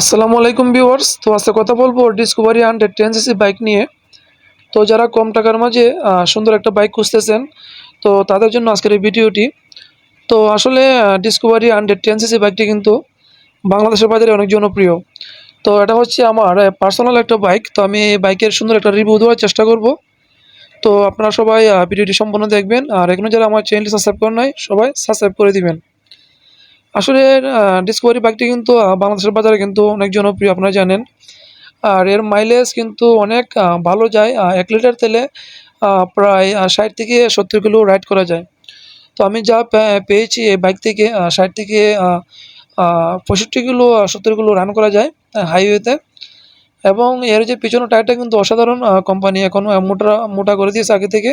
আসসালামু আলাইকুম ভিউয়ার্স। তো আজকে কথা বলব Discovery hundred ten CC bike নিয়ে। তো যারা কম টাকার মাঝে সুন্দর একটা বাইক খুঁজতেছেন, তো তাদের জন্য আজকের এই ভিডিওটি। তো আসলে ডিসকভারি হান্ড্রেড টেন সিসি বাইকটি কিন্তু বাংলাদেশের বাজারে অনেক জনপ্রিয়। তো এটা হচ্ছে আমার পার্সোনাল একটা বাইক তো আমি এই বাইকের সুন্দর একটা রিভিউ দেওয়ার চেষ্টা করব। তো আপনারা সবাই ভিডিওটি সম্পূর্ণ দেখবেন। আর এখানে যারা আমার চ্যানেলটি সাবস্ক্রাইব করেন নাই, সবাই সাবস্ক্রাইব করে দিবেন। আসলে ডিসকভারি বাইকটি কিন্তু বাংলাদেশের বাজারে কিন্তু অনেক জনপ্রিয়, আপনারা জানেন। আর এর মাইলেজ কিন্তু অনেক ভালো যায় এক লিটার তেলে প্রায় ষাট থেকে সত্তর কিলো রাইড করা যায়। তো আমি যা পেয়েছি এই বাইক থেকে ষাট থেকে পঁয়ষট্টি কিলো সত্তর কিলো রান করা যায় হাইওয়েতে এবং এর যে পিছনের টায়ারটা কিন্তু অসাধারণ কোম্পানি এখন মোটা মোটা করে দিয়েছে আগে থেকে।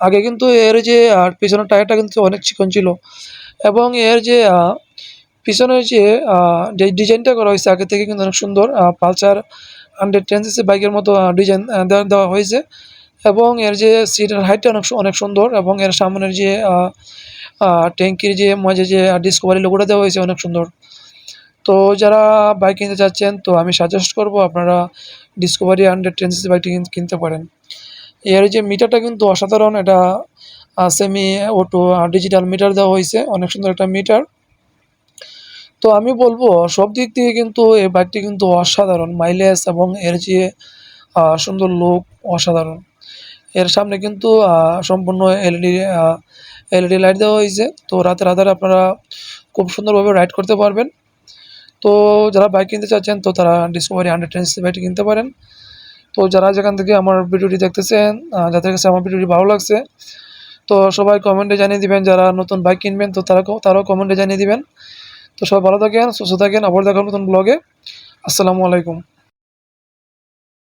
আগে কিন্তু এর যে পিছনের টায়ারটা কিন্তু অনেক চিকন ছিল। এবং এর যে পিছনের যে ডিজাইনটা করা হয়েছে, আগে থেকে কিন্তু অনেক সুন্দর পালসার হান্ড্রেড টেন সিসি বাইকের মতো ডিজাইন দেওয়া হয়েছে। এবং এর যে সিটের হাইটটা অনেক অনেক সুন্দর এবং এর সামনের যে ট্যাঙ্কির যে মাঝে যে ডিসকভারি লোগোটা দেওয়া হয়েছে অনেক সুন্দর। তো যারা বাইক কিনতে চাচ্ছেন, তো আমি সাজেস্ট করব আপনারা ডিসকভারি হান্ড্রেড টেন সিসি বাইকটি কিন- কিনতে পারেন। এর যে মিটারটা কিন্তু অসাধারণ, এটা সেমি অটো ডিজিটাল মিটার দেওয়া হয়েছে, অনেক সুন্দর একটা মিটার তো আমি বলব, সব দিক থেকে কিন্তু এই বাইকটি কিন্তু অসাধারণ। মাইলেজ এবং এর যে সুন্দর লুক অসাধারণ। এর সামনে কিন্তু সম্পূর্ণ এলইডি এলইডি লাইট দেওয়া হয়েছে। তো রাতে রাতে আপনারা খুব সুন্দরভাবে রাইড করতে পারবেন। তো যারা বাইক কিনতে চাচ্ছেন, তো তারা ডিসকভারি হান্ড্রেড টেন বাইকটি কিনতে পারেন। তো যারা যেখান থেকে আমার ভিডিওটি দেখতেছেন যাদের কাছে আমার ভিডিওটি ভালো লাগছে তো সবাই কমেন্টে জানিয়ে দিবেন, যারা নতুন বাইক কিনবেন, তো তারা তারাও কমেন্টে জানিয়ে দিবেন। তো সবাই ভালো থাকেন, সুস্থ থাকেন, আবার দেখার নতুন ব্লগে আসসালামু আলাইকুম।